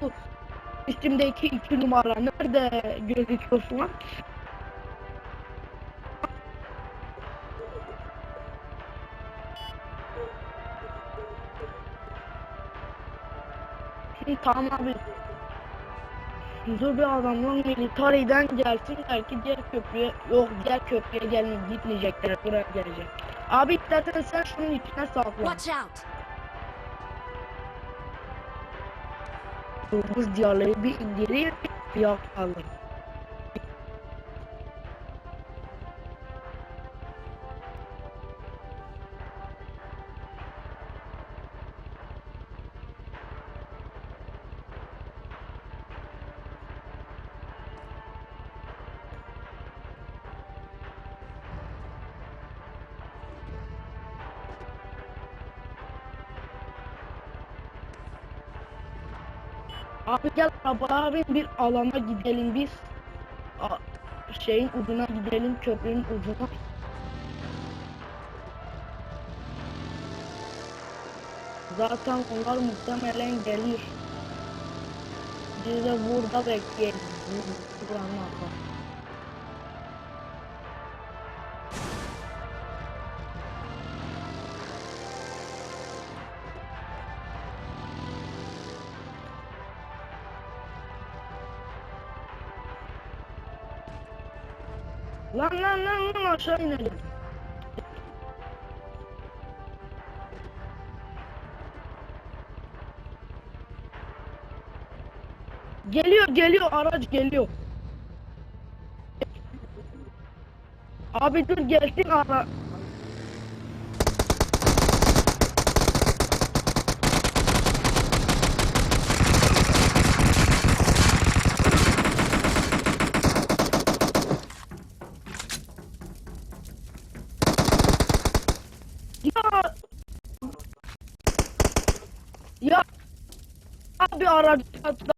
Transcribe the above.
şu üstümdeki iki numara nerede gözüküyor şu an? Tamam abi. Dur bir adamlar militariden gelsin belki diğer köprüye yok diğer köprüye gelmeyip gitmeyecekler buraya gelecek. Abi istersen sen şunun içine saklan. Watch out! Buz diyarları bir indirir fiyat Abi gel bin bir alana gidelim biz. A- şeyin ucuna gidelim köprünün ucuna. Zaten onlar muhtemelen gelir. Biz de burada bekleyelim. Bu- Buranın arkasında. Lan lan lan lan aşağı inelim. Geliyor geliyor araç geliyor. Abi dur gelsin ara. Ya ya abi aracı atla